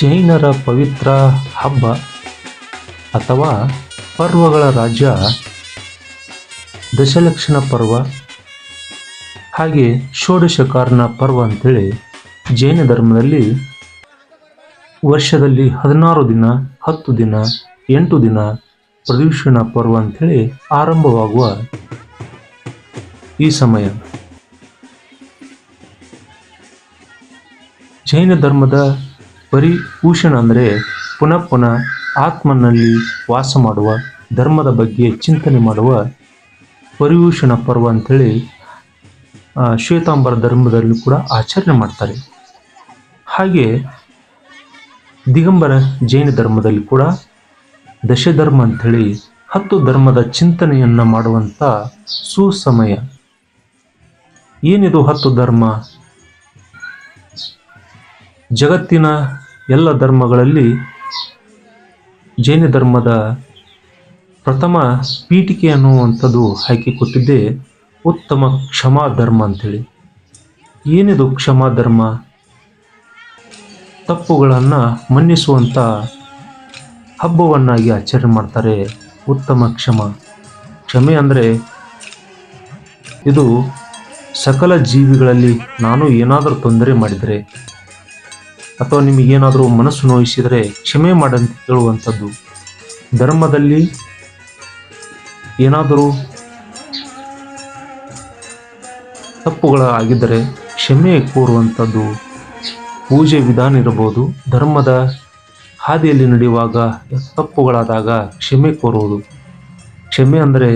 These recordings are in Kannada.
ಜೈನರ ಪವಿತ್ರ ಹಬ್ಬ ಅಥವಾ ಪರ್ವಗಳ ರಾಜ್ಯ ದಶಲಕ್ಷಣ ಪರ್ವ. ಹಾಗೆ ಷೋಡಶಕಾರಣ ಪರ್ವ ಅಂತೇಳಿ ಜೈನ ಧರ್ಮದಲ್ಲಿ ವರ್ಷದಲ್ಲಿ ಹದಿನಾರು ದಿನ, ಹತ್ತು ದಿನ, ಎಂಟು ದಿನ ಪ್ರದೂಷಣ ಪರ್ವ ಅಂಥೇಳಿ ಆರಂಭವಾಗುವ ಈ ಸಮಯ. ಜೈನ ಧರ್ಮದ ಪರಿಭೂಷಣ ಅಂದರೆ ಪುನಃ ಪುನಃ ಆತ್ಮನಲ್ಲಿ ವಾಸ ಮಾಡುವ, ಧರ್ಮದ ಬಗ್ಗೆ ಚಿಂತನೆ ಮಾಡುವ ಪರಿಭೂಷಣ ಪರ್ವ ಅಂಥೇಳಿ ಶ್ವೇತಾಂಬರ ಧರ್ಮದಲ್ಲಿ ಕೂಡ ಆಚರಣೆ ಮಾಡ್ತಾರೆ. ಹಾಗೆ ದಿಗಂಬರ ಜೈನ ಧರ್ಮದಲ್ಲಿ ಕೂಡ ದಶಧರ್ಮ ಅಂಥೇಳಿ ಹತ್ತು ಧರ್ಮದ ಚಿಂತನೆಯನ್ನು ಮಾಡುವಂಥ ಸುಸಮಯ. ಏನಿದು ಹತ್ತು ಧರ್ಮ? ಜಗತ್ತಿನ ಎಲ್ಲ ಧರ್ಮಗಳಲ್ಲಿ ಜೈನ ಧರ್ಮದ ಪ್ರಥಮ ಪೀಠಿಕೆ ಅನ್ನುವಂಥದ್ದು ಆಯ್ಕೆ ಕೊಟ್ಟಿದ್ದೇ ಉತ್ತಮ ಕ್ಷಮಾ ಧರ್ಮ ಅಂಥೇಳಿ. ಏನಿದು ಕ್ಷಮಾ ಧರ್ಮ? ತಪ್ಪುಗಳನ್ನು ಮನ್ನಿಸುವಂಥ ಹಬ್ಬವನ್ನಾಗಿ ಆಚರಣೆ ಮಾಡ್ತಾರೆ ಉತ್ತಮ ಕ್ಷಮ. ಕ್ಷಮೆ ಅಂದರೆ ಇದು ಸಕಲ ಜೀವಿಗಳಲ್ಲಿ ನಾನು ಏನಾದರೂ ತೊಂದರೆ ಮಾಡಿದರೆ ಅಥವಾ ನಿಮಗೇನಾದರೂ ಮನಸ್ಸು ನೋಯಿಸಿದರೆ ಕ್ಷಮೆ ಮಾಡಂತ ಕೇಳುವಂಥದ್ದು ಧರ್ಮದಲ್ಲಿ ಏನಾದರೂ ತಪ್ಪುಗಳ ಆಗಿದ್ದರೆ ಕ್ಷಮೆ ಕೋರುವಂಥದ್ದು. ಪೂಜೆ ವಿಧಾನ ಇರಬಹುದು. ಧರ್ಮದ ಹಾದಿಯಲ್ಲಿ ನಡೆಯುವಾಗ ತಪ್ಪುಗಳಾದಾಗ ಕ್ಷಮೆ ಕೋರುವುದು. ಕ್ಷಮೆ ಅಂದರೆ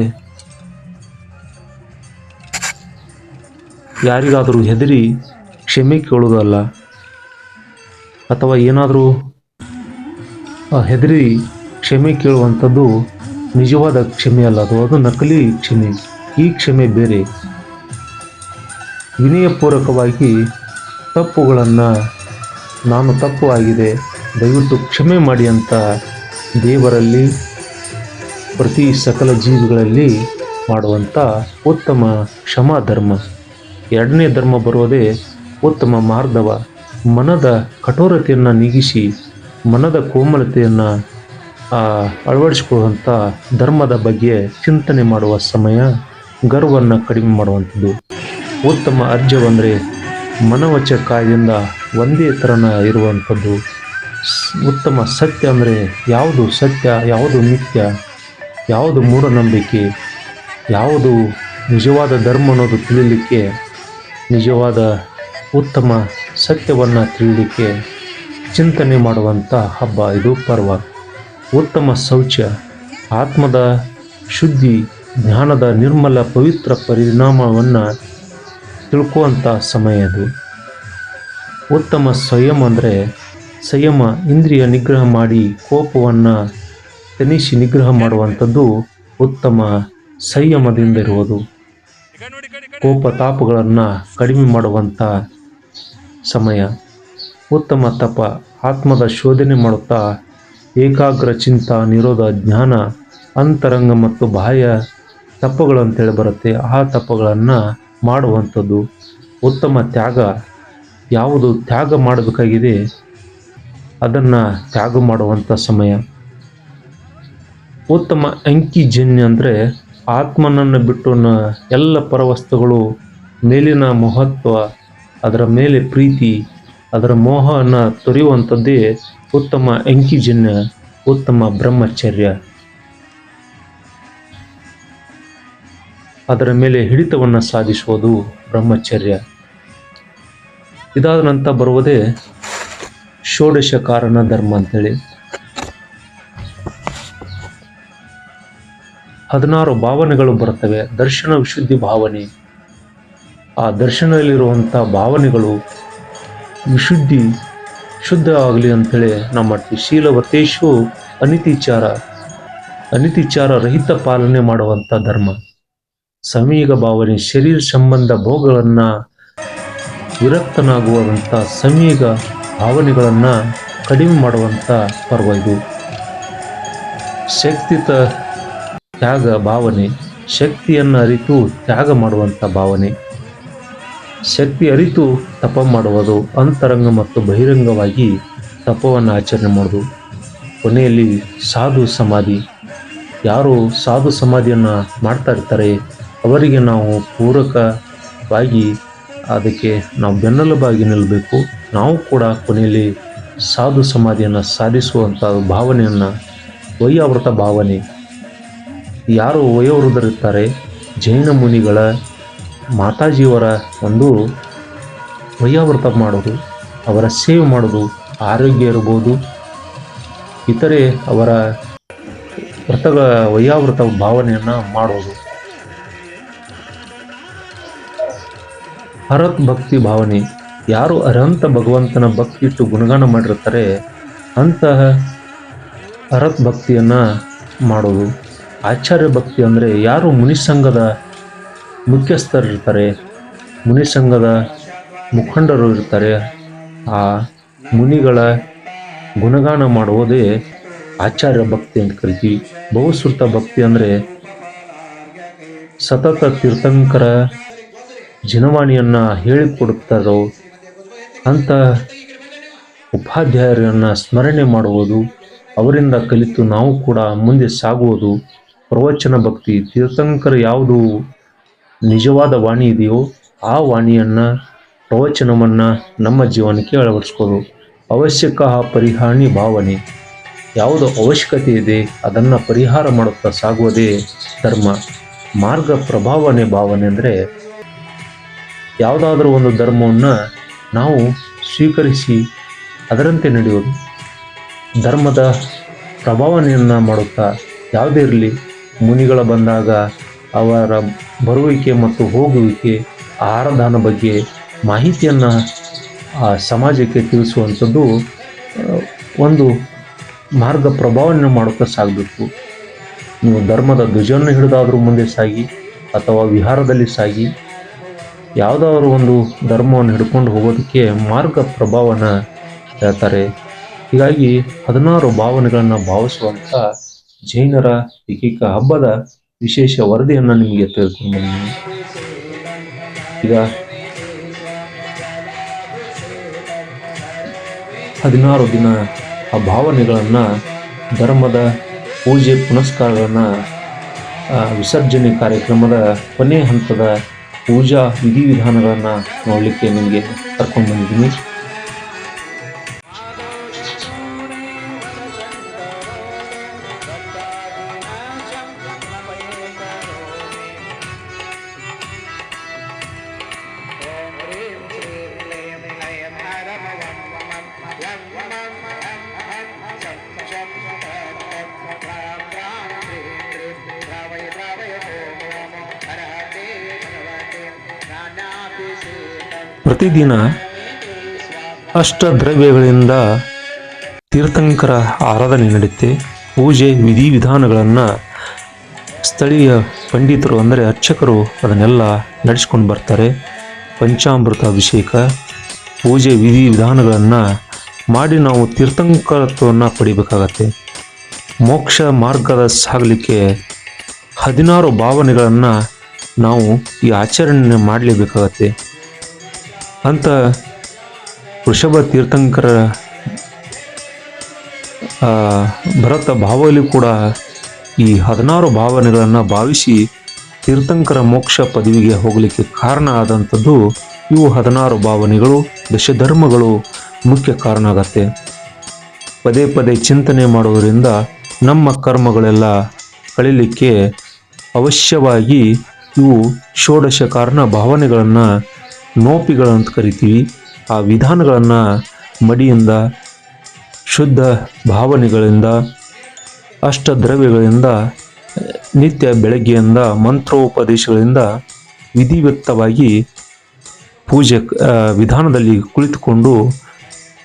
ಯಾರಿಗಾದರೂ ಹೆದರಿ ಕ್ಷಮೆ ಕೇಳುವುದಲ್ಲ. ಅಥವಾ ಏನಾದರೂ ಹೆದರಿ ಕ್ಷಮೆ ಕೇಳುವಂಥದ್ದು ನಿಜವಾದ ಕ್ಷಮೆ ಅಲ್ಲ, ಅದು ಅದು ನಕಲಿ ಕ್ಷಮೆ. ಈ ಕ್ಷಮೆ ಬೇರೆ. ವಿನಯಪೂರ್ವಕವಾಗಿ ತಪ್ಪುಗಳನ್ನು, ನಾನು ತಪ್ಪು ಆಗಿದೆ, ದಯವಿಟ್ಟು ಕ್ಷಮೆ ಮಾಡಿ ಅಂತ ದೇವರಲ್ಲಿ, ಪ್ರತಿ ಸಕಲ ಜೀವಿಗಳಲ್ಲಿ ಮಾಡುವಂಥ ಉತ್ತಮ ಕ್ಷಮಾ ಧರ್ಮ. ಎರಡನೇ ಧರ್ಮ ಬರುವುದೇ ಉತ್ತಮ ಮಾರ್ಧವ ಮನದ ಕಠೋರತೆಯನ್ನು ನೀಗಿಸಿ, ಮನದ ಕೋಮಲತೆಯನ್ನು ಅಳವಡಿಸಿಕೊಳ್ಳುವಂಥ ಧರ್ಮದ ಬಗ್ಗೆ ಚಿಂತನೆ ಮಾಡುವ ಸಮಯ ಗರ್ವವನ್ನು ಕಡಿಮೆ ಮಾಡುವಂಥದ್ದು. ಉತ್ತಮ ಅರ್ಜವಂದರೆ ಮನವಚ ಕಾಯದಿಂದ ಒಂದೇ ಥರನ ಇರುವಂಥದ್ದು. ಉತ್ತಮ ಸತ್ಯ ಅಂದರೆ ಯಾವುದು ಸತ್ಯ, ಯಾವುದು ನಿತ್ಯ, ಯಾವುದು ಮೂಢನಂಬಿಕೆ, ಯಾವುದು ನಿಜವಾದ ಧರ್ಮ ಅನ್ನೋದು ತಿಳಿಲಿಕ್ಕೆ ನಿಜವಾದ ಉತ್ತಮ ಸತ್ಯವನ್ನು ತಿಳಿಯಲಿಕ್ಕೆ ಚಿಂತನೆ ಮಾಡುವಂಥ ಹಬ್ಬ ಇದು ಪರ್ವ. ಉತ್ತಮ ಶೌಚ ಆತ್ಮದ ಶುದ್ಧಿ, ಜ್ಞಾನದ ನಿರ್ಮಲ ಪವಿತ್ರ ಪರಿಣಾಮವನ್ನು ತಿಳ್ಕೊಂಥ ಸಮಯ ಅದು ಉತ್ತಮ ಸಂಯಮ ಅಂದರೆ ಸಂಯಮ ಇಂದ್ರಿಯ ನಿಗ್ರಹ ಮಾಡಿ ಕೋಪವನ್ನು ತನಿಸಿ ನಿಗ್ರಹ ಮಾಡುವಂಥದ್ದು ಉತ್ತಮ ಸಂಯಮದಿಂದ ಇರುವುದು. ಕೋಪ ತಾಪಗಳನ್ನು ಕಡಿಮೆ ಮಾಡುವಂಥ ಸಮಯ. ಉತ್ತಮ ತಪ ಆತ್ಮದ ಶೋಧನೆ ಮಾಡುತ್ತಾ ಏಕಾಗ್ರ ಚಿಂತ ನಿರೋಧ ಜ್ಞಾನ ಅಂತರಂಗ ಮತ್ತು ಬಾಹ್ಯ ತಪ್ಪುಗಳಂತೇಳಿ ಬರುತ್ತೆ. ಆ ತಪ್ಪುಗಳನ್ನು ಮಾಡುವಂಥದ್ದು ಉತ್ತಮ ತ್ಯಾಗ. ಯಾವುದು ತ್ಯಾಗ ಮಾಡಬೇಕಾಗಿದೆ ಅದನ್ನು ತ್ಯಾಗ ಮಾಡುವಂಥ ಸಮಯ. ಉತ್ತಮ ಅಂಕಿಜನ್ಯ ಅಂದರೆ ಆತ್ಮನನ್ನು ಬಿಟ್ಟು ಎಲ್ಲ ಪರವಸ್ತುಗಳು, ಮೇಲಿನ ಮಹತ್ವ ಅದರ ಮೇಲೆ ಪ್ರೀತಿ, ಅದರ ಮೋಹವನ್ನು ತೊರೆಯುವಂಥದ್ದೇ ಉತ್ತಮ ಅಂಕಿಜನ್ಯ ಉತ್ತಮ ಬ್ರಹ್ಮಚರ್ಯ. ಅದರ ಮೇಲೆ ಹಿಡಿತವನ್ನು ಸಾಧಿಸುವುದು ಬ್ರಹ್ಮಚರ್ಯ. ಇದಾದ ನಂತರ ಬರುವುದೇ ಷೋಡಶ ಕಾರಣ ಧರ್ಮ ಅಂತೇಳಿ. ಹದಿನಾರು ಭಾವನೆಗಳು ಬರುತ್ತವೆ. ದರ್ಶನ ವಿಶುದ್ಧಿ ಭಾವನೆ. ಆ ದರ್ಶನದಲ್ಲಿರುವಂಥ ಭಾವನೆಗಳು ವಿಶುದ್ಧಿ, ಶುದ್ಧ ಆಗಲಿ ಅಂಥೇಳಿ ನಾವು ಮಾಡ್ತೀವಿ ಶೀಲವತೇಶು ಅನಿತಿಚಾರ ಅನಿತಿಚಾರ ರಹಿತ ಪಾಲನೆ ಮಾಡುವಂಥ ಧರ್ಮ. ಸಮೀಗ ಭಾವನೆ, ಶರೀರ ಸಂಬಂಧ ಭೋಗಗಳನ್ನು ವಿರಕ್ತನಾಗುವಂಥ ಸಮೀಗ ಭಾವನೆಗಳನ್ನು ಕಡಿಮೆ ಮಾಡುವಂಥ ಪರ್ವ ಇದು. ಶಕ್ತಿತ ತ್ಯಾಗ ಭಾವನೆ, ಶಕ್ತಿಯನ್ನು ಅರಿತು ತ್ಯಾಗ ಮಾಡುವಂಥ ಭಾವನೆ. ಶಕ್ತಿ ಅರಿತು ತಪ ಮಾಡುವುದು ಅಂತರಂಗ ಮತ್ತು ಬಹಿರಂಗವಾಗಿ ತಪವನ್ನು ಆಚರಣೆ ಮಾಡೋದು ಕೊನೆಯಲ್ಲಿ ಸಾಧು ಸಮಾಧಿ. ಯಾರು ಸಾಧು ಸಮಾಧಿಯನ್ನು ಮಾಡ್ತಾ ಇರ್ತಾರೆ, ಅವರಿಗೆ ನಾವು ಪೂರಕವಾಗಿ ಅದಕ್ಕೆ ನಾವು ಬೆನ್ನೆಲುಬಾಗಿ ನಿಲ್ಲಬೇಕು ನಾವು ಕೂಡ ಕೊನೆಯಲ್ಲಿ ಸಾಧು ಸಮಾಧಿಯನ್ನು ಸಾಧಿಸುವಂಥ ಭಾವನೆಯನ್ನು, ವಯೋವೃತ ಭಾವನೆ. ಯಾರು ವಯೋವೃದ್ಧರಿರ್ತಾರೆ, ಜೈನ ಮುನಿಗಳ ಮಾತಾಜಿಯವರ ಒಂದು ವಯೋವೃತ ಮಾಡೋದು ಅವರ ಸೇವೆ ಮಾಡೋದು ಆರೋಗ್ಯ ಇರ್ಬೋದು ಇತರೆ ಅವರ ವ್ರತಗಳ ವಯೋವೃತ ಭಾವನೆಯನ್ನು ಮಾಡೋದು ಹರತ್ ಭಕ್ತಿ ಭಾವನೆ, ಯಾರು ಅರಂತ ಭಗವಂತನ ಭಕ್ತಿ ಇಟ್ಟು ಗುಣಗಾನ ಮಾಡಿರ್ತಾರೆ ಅಂತಹ ಹರತ್ ಭಕ್ತಿಯನ್ನು ಮಾಡೋದು ಆಚಾರ್ಯ ಭಕ್ತಿ ಅಂದರೆ ಯಾರು ಮುನಿಸಂಘದ ಮುಖ್ಯಸ್ಥರಿರ್ತಾರೆ ಮುನಿಸಂಘದ ಮುಖಂಡರು ಇರ್ತಾರೆ. ಆ ಮುನಿಗಳ ಗುಣಗಾನ ಮಾಡುವುದೇ ಆಚಾರ್ಯ ಭಕ್ತಿ ಅಂತ ಕರಿತೀವಿ. ಬಹುಶ್ರುತ ಭಕ್ತಿ ಅಂದರೆ ಸತತ ತೀರ್ಥಂಕರ ಜನವಾಣಿಯನ್ನು ಹೇಳಿಕೊಡುತ್ತಾರೋ ಅಂಥ ಉಪಾಧ್ಯಾಯರನ್ನು ಸ್ಮರಣೆ ಮಾಡುವುದು, ಅವರಿಂದ ಕಲಿತು ನಾವು ಕೂಡ ಮುಂದೆ ಸಾಗುವುದು ಪ್ರವಚನ ಭಕ್ತಿ. ತೀರ್ಥಂಕರ ಯಾವುದು ನಿಜವಾದ ವಾಣಿ ಇದೆಯೋ, ಆ ವಾಣಿಯನ್ನು, ಪ್ರವಚನವನ್ನು ನಮ್ಮ ಜೀವನಕ್ಕೆ ಅಳವಡಿಸ್ಕೋದು ಅವಶ್ಯಕ ಪರಿಹಾನಿ ಭಾವನೆ. ಯಾವುದು ಅವಶ್ಯಕತೆ ಇದೆ, ಅದನ್ನು ಪರಿಹಾರ ಮಾಡುತ್ತಾ ಸಾಗುವುದೇ ಧರ್ಮ. ಮಾರ್ಗ ಪ್ರಭಾವನೆ ಭಾವನೆ ಅಂದರೆ, ಯಾವುದಾದ್ರೂ ಒಂದು ಧರ್ಮವನ್ನು ನಾವು ಸ್ವೀಕರಿಸಿ ಅದರಂತೆ ನಡೆಯೋದು. ಧರ್ಮದ ಪ್ರಭಾವನೆಯನ್ನು ಮಾಡುತ್ತಾ, ಯಾವುದೇ ಇರಲಿ, ಮುನಿಗಳ ಬಂದಾಗ ಅವರ ಬರುವಿಕೆ ಮತ್ತು ಹೋಗುವಿಕೆ, ಆಹಾರದಾನ ಬಗ್ಗೆ ಮಾಹಿತಿಯನ್ನು ಆ ಸಮಾಜಕ್ಕೆ ತಿಳಿಸುವಂಥದ್ದು ಒಂದು ಮಾರ್ಗ ಪ್ರಭಾವನೆ ಮಾಡುತ್ತಾ ಸಾಗಬೇಕು. ನೀವು ಧರ್ಮದ ಧ್ವಜವನ್ನು ಹಿಡಿದಾದರೂ ಮುಂದೆ ಸಾಗಿ, ಅಥವಾ ವಿಹಾರದಲ್ಲಿ ಸಾಗಿ, ಯಾವುದಾದ್ರು ಒಂದು ಧರ್ಮವನ್ನು ಹಿಡ್ಕೊಂಡು ಹೋಗೋದಕ್ಕೆ ಮಾರ್ಗ ಪ್ರಭಾವನ ಹೇಳ್ತಾರೆ. ಹೀಗಾಗಿ ಹದಿನಾರು ಭಾವನೆಗಳನ್ನು ಭಾವಿಸುವಂಥ ಜೈನರ ಏಕೈಕ ಹಬ್ಬದ ವಿಶೇಷ ವರದಿಯನ್ನು ನಿಮಗೆ ಬಂದಿದ್ದೀನಿ ಈಗ ಹದಿನಾರು ದಿನ ಆ ಭಾವನೆಗಳನ್ನು ಧರ್ಮದ ಪೂಜೆ ಪುನಸ್ಕಾರಗಳನ್ನು ವಿಸರ್ಜನೆ ಕಾರ್ಯಕ್ರಮದ ಕೊನೆಯ ಹಂತದ ಪೂಜಾ ವಿಧಿವಿಧಾನಗಳನ್ನು ನೋಡಲಿಕ್ಕೆ ನಿಮಗೆ ಕರ್ಕೊಂಡು ಬಂದಿದ್ದೀನಿ. ಪ್ರತಿದಿನ ಅಷ್ಟದ್ರವ್ಯಗಳಿಂದ ತೀರ್ಥಂಕರ ಆರಾಧನೆ ನಡೆಯುತ್ತೆ ಪೂಜೆ ವಿಧಿವಿಧಾನಗಳನ್ನು ಸ್ಥಳೀಯ ಪಂಡಿತರು, ಅಂದರೆ ಅರ್ಚಕರು ಅದನ್ನೆಲ್ಲ ನಡೆಸ್ಕೊಂಡು ಬರ್ತಾರೆ. ಪಂಚಾಮೃತ ಅಭಿಷೇಕ ಪೂಜೆ ವಿಧಿವಿಧಾನಗಳನ್ನು ಮಾಡಿ ನಾವು ತೀರ್ಥಂಕರತ್ವವನ್ನು ಪಡಿಬೇಕಾಗತ್ತೆ. ಮೋಕ್ಷ ಮಾರ್ಗದ ಸಾಗಲಿಕ್ಕೆ ಹದಿನಾರು ಭಾವನೆಗಳನ್ನು ನಾವು ಈ ಆಚರಣೆ ಮಾಡಲೇಬೇಕಾಗತ್ತೆ. ಅಂತ ವೃಷಭ ತೀರ್ಥಂಕರ ಭರತ ಭಾವಲಿ ಕೂಡ ಈ ಹದಿನಾರು ಭಾವನೆಗಳನ್ನು ಭಾವಿಸಿ ತೀರ್ಥಂಕರ ಮೋಕ್ಷ ಪದವಿಗೆ ಹೋಗಲಿಕ್ಕೆ ಕಾರಣ ಆದಂಥದ್ದು ಇವು ಹದಿನಾರು ಭಾವನೆಗಳು, ದಶಧರ್ಮಗಳು ಮುಖ್ಯ ಕಾರಣ ಆಗತ್ತೆ ಪದೇ ಪದೇ ಚಿಂತನೆ ಮಾಡುವುದರಿಂದ ನಮ್ಮ ಕರ್ಮಗಳೆಲ್ಲ ಕಳೀಲಿಕ್ಕೆ ಅವಶ್ಯವಾಗಿ ಇವು ಷೋಡಶ ಕಾರಣ ಭಾವನೆಗಳನ್ನು ನೋಪಿಗಳಂತ ಕರಿತೀವಿ. ಆ ವಿಧಾನಗಳನ್ನು ಮಡಿಯಿಂದ, ಶುದ್ಧ ಭಾವನೆಗಳಿಂದ, ಅಷ್ಟದ್ರವ್ಯಗಳಿಂದ, ನಿತ್ಯ ಬೆಳಗ್ಗೆಯಿಂದ, ಮಂತ್ರೋಪದೇಶಗಳಿಂದ ವಿಧಿವತ್ತವಾಗಿ ಪೂಜೆ ವಿಧಾನದಲ್ಲಿ ಕುಳಿತುಕೊಂಡು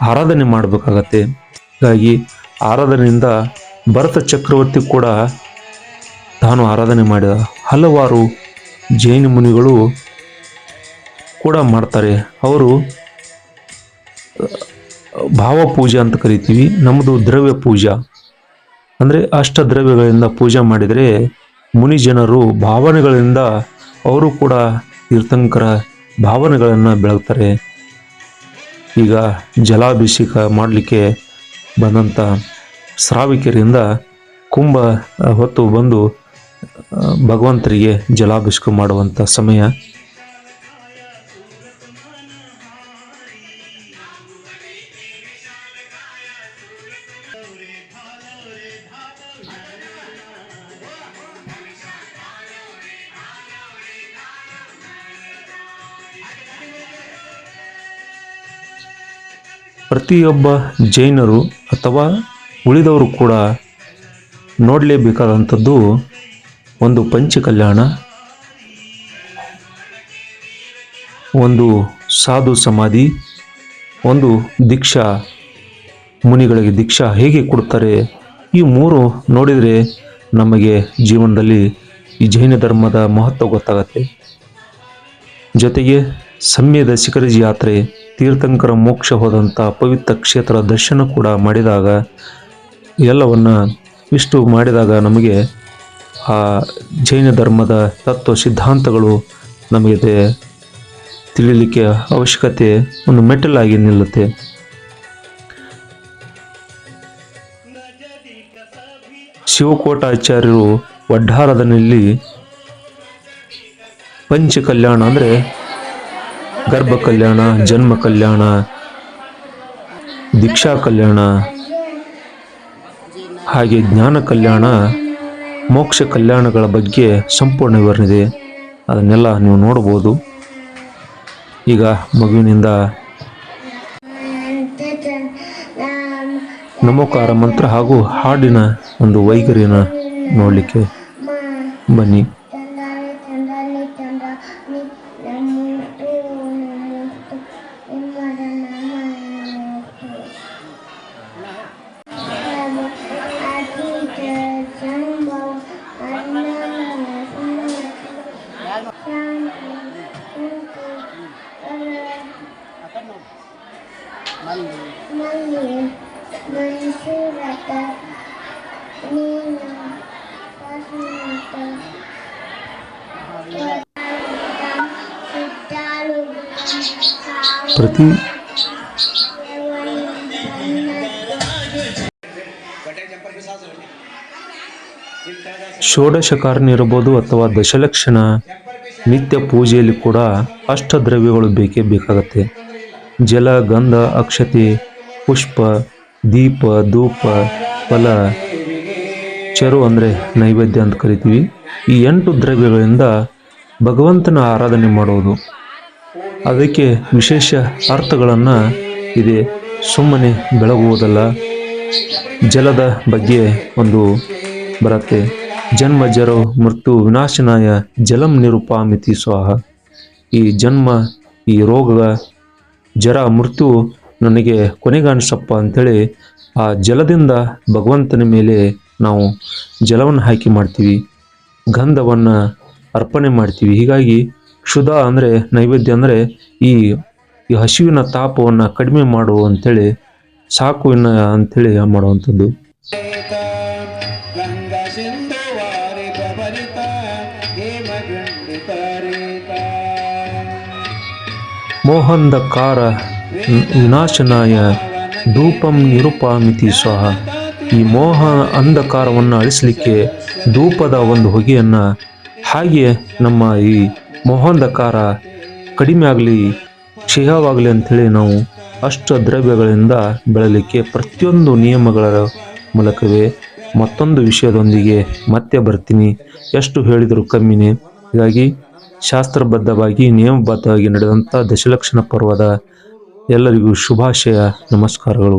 ಆರಾಧನೆ ಮಾಡಬೇಕಾಗತ್ತೆ. ಹೀಗಾಗಿ ಆರಾಧನೆಯಿಂದ ಭರತ ಚಕ್ರವರ್ತಿ ಕೂಡ ತಾನು ಆರಾಧನೆ ಮಾಡಿದ ಹಲವಾರು ಜೈನ ಮುನಿಗಳು ಕೂಡ ಮಾಡ್ತಾರೆ. ಅವರು, ಭಾವ ಪೂಜೆ ಅಂತ ಕರಿತೀವಿ. ನಮ್ಮದು ದ್ರವ್ಯ ಪೂಜಾ. ಅಂದರೆ ಅಷ್ಟ ದ್ರವ್ಯಗಳಿಂದ ಪೂಜೆ ಮಾಡಿದರೆ ಮುನಿ ಜನರು ಭಾವನೆಗಳಿಂದ ಅವರು ಕೂಡ ತೀರ್ಥಂಕರ ಭಾವನೆಗಳನ್ನು ಬೆಳಗ್ತಾರೆ. ಈಗ ಜಲಾಭಿಷೇಕ ಮಾಡಲಿಕ್ಕೆ ಬಂದಂಥ ಶ್ರಾವಿಕರಿಂದ ಕುಂಭ, ಹೊತ್ತು ಬಂದು, ಭಗವಂತರಿಗೆ ಜಲಾಭಿಷೇಕ ಮಾಡುವಂಥ ಸಮಯ. ಪ್ರತಿಯೊಬ್ಬ ಜೈನರು ಅಥವಾ ಉಳಿದವರು ಕೂಡ ನೋಡಲೇಬೇಕಾದಂಥದ್ದು ಒಂದು ಪಂಚಕಲ್ಯಾಣ, ಒಂದು ಸಾಧು ಸಮಾಧಿ, ಒಂದು ದೀಕ್ಷಾ, ಮುನಿಗಳಿಗೆ ದೀಕ್ಷಾ ಹೇಗೆ ಕೊಡ್ತಾರೆ? ಈ ಮೂರು ನೋಡಿದರೆ ನಮಗೆ ಜೀವನದಲ್ಲಿ ಈ ಜೈನ ಧರ್ಮದ ಮಹತ್ವ ಗೊತ್ತಾಗತ್ತೆ. ಜೊತೆಗೆ ಸಮ್ಯದ ಶಿಖರಜಿ ಯಾತ್ರೆ ತೀರ್ಥಂಕರ ಮೋಕ್ಷ ಹೋದಂಥ ಪವಿತ್ರ ಕ್ಷೇತ್ರ ದರ್ಶನ ಕೂಡ ಮಾಡಿದಾಗ, ಎಲ್ಲವನ್ನ ಇಷ್ಟು ಮಾಡಿದಾಗ ನಮಗೆ ಆ ಜೈನ ಧರ್ಮದ ತತ್ವ ಸಿದ್ಧಾಂತಗಳು ನಮಗೆ ತಿಳಿಯಲಿಕ್ಕೆ ಅವಶ್ಯಕತೆ ಒಂದು ಮೆಟ್ಟಲಾಗಿ ನಿಲ್ಲುತ್ತೆ. ಶಿವಕೋಟಾಚಾರ್ಯರು ವಡ್ಡಾರದನಲ್ಲಿ ಪಂಚ ಕಲ್ಯಾಣ ಅಂದರೆ ಗರ್ಭ ಕಲ್ಯಾಣ, ಜನ್ಮ ಕಲ್ಯಾಣ, ದೀಕ್ಷಾ ಕಲ್ಯಾಣ, ಹಾಗೆ ಜ್ಞಾನ ಕಲ್ಯಾಣ, ಮೋಕ್ಷ ಕಲ್ಯಾಣಗಳ ಬಗ್ಗೆ ಸಂಪೂರ್ಣ ವಿವರಣೆ ಅದನ್ನೆಲ್ಲ ನೀವು ನೋಡ್ಬೋದು ಈಗ ಮಗುವಿನಿಂದ ನಮೋಕಾರ ಮಂತ್ರ ಹಾಗೂ ಹಾಡಿನ ಒಂದು ವೈಖರಿನ ನೋಡಲಿಕ್ಕೆ ಬನ್ನಿ. ಪ್ರತಿ ಷೋಡಶಕಾರಣ ಇರಬಹುದು ಅಥವಾ ದಶಲಕ್ಷಣ ನಿತ್ಯ ಪೂಜೆಯಲ್ಲಿ ಕೂಡ ಅಷ್ಟದ್ರವ್ಯಗಳು ಬೇಕೇ ಬೇಕಾಗತ್ತೆ. ಜಲ, ಗಂಧ, ಅಕ್ಷತೆ, ಪುಷ್ಪ, ದೀಪ, ಧೂಪ, ಫಲ, ಚರು ಅಂದರೆ ನೈವೇದ್ಯ ಅಂತ ಕರಿತೀವಿ. ಈ ಎಂಟು ದ್ರವ್ಯಗಳಿಂದ ಭಗವಂತನ ಆರಾಧನೆ ಮಾಡುವುದು. ಅದಕ್ಕೆ ವಿಶೇಷ ಅರ್ಥಗಳನ್ನು ಇದೆ. ಸುಮ್ಮನೆ ಬೆಳಗುವುದಲ್ಲ. ಜಲದ ಬಗ್ಗೆ ಒಂದು ಬರುತ್ತೆ. ಜನ್ಮ ಜರೋ ಮೃತ್ಯು ವಿನಾಶನಾಯ ಜಲಂ ನಿರುಪಾಮಿತಿ ಸ್ವಾಹ. ಈ ಜನ್ಮ, ಈ ರೋಗ, ಜರ ಮೃತ್ಯು ನನಗೆ ಕೊನೆಗಾಣಿಸಪ್ಪ ಅಂಥೇಳಿ ಆ ಜಲದಿಂದ ಭಗವಂತನ ಮೇಲೆ ನಾವು ಜಲವನ್ನು ಹಾಕಿ ಮಾಡ್ತೀವಿ. ಗಂಧವನ್ನು ಅರ್ಪಣೆ ಮಾಡ್ತೀವಿ. ಹೀಗಾಗಿ ಕ್ಷುಧ ಅಂದರೆ ನೈವೇದ್ಯ ಅಂದರೆ ಈ ಈ ಹಸಿವಿನ ತಾಪವನ್ನು ಕಡಿಮೆ ಮಾಡು ಅಂಥೇಳಿ ಸಾಕು ಇನ್ನು ಅಂಥೇಳಿ ಮಾಡುವಂಥದ್ದು. ಮೋಹಂಧಕಾರ ವಿನಾಶನಾಯ ಧೂಪಂ ನಿರುಪಾಮಿತಿ ಸ್ವಾಹ. ಈ ಮೋಹ ಅಂಧಕಾರವನ್ನು ಅಳಿಸಲಿಕ್ಕೆ ಧೂಪದ ಒಂದು ಹೊಗೆಯನ್ನು ಹಾಗೆ ನಮ್ಮ ಈ ಮೋಹಾಂಧಕಾರ ಕಡಿಮೆ ಆಗಲಿ, ಕ್ಷಯವಾಗಲಿ ಅಂಥೇಳಿ ನಾವು ಅಷ್ಟ ದ್ರವ್ಯಗಳಿಂದ ಬೆಳಲಿಕ್ಕೆ ಪ್ರತಿಯೊಂದು ನಿಯಮಗಳ ಮೂಲಕವೇ ಮತ್ತೊಂದು ವಿಷಯದೊಂದಿಗೆ ಮತ್ತೆ ಬರ್ತೀನಿ. ಎಷ್ಟು ಹೇಳಿದರೂ ಕಮ್ಮಿನೇ. ಹೀಗಾಗಿ ಶಾಸ್ತ್ರಬದ್ಧವಾಗಿ, ನಿಯಮಬದ್ಧವಾಗಿ ನಡೆದಂಥ ದಶಲಕ್ಷಣ ಪರ್ವದ ಎಲ್ಲರಿಗೂ ಶುಭಾಶಯ, ನಮಸ್ಕಾರಗಳು.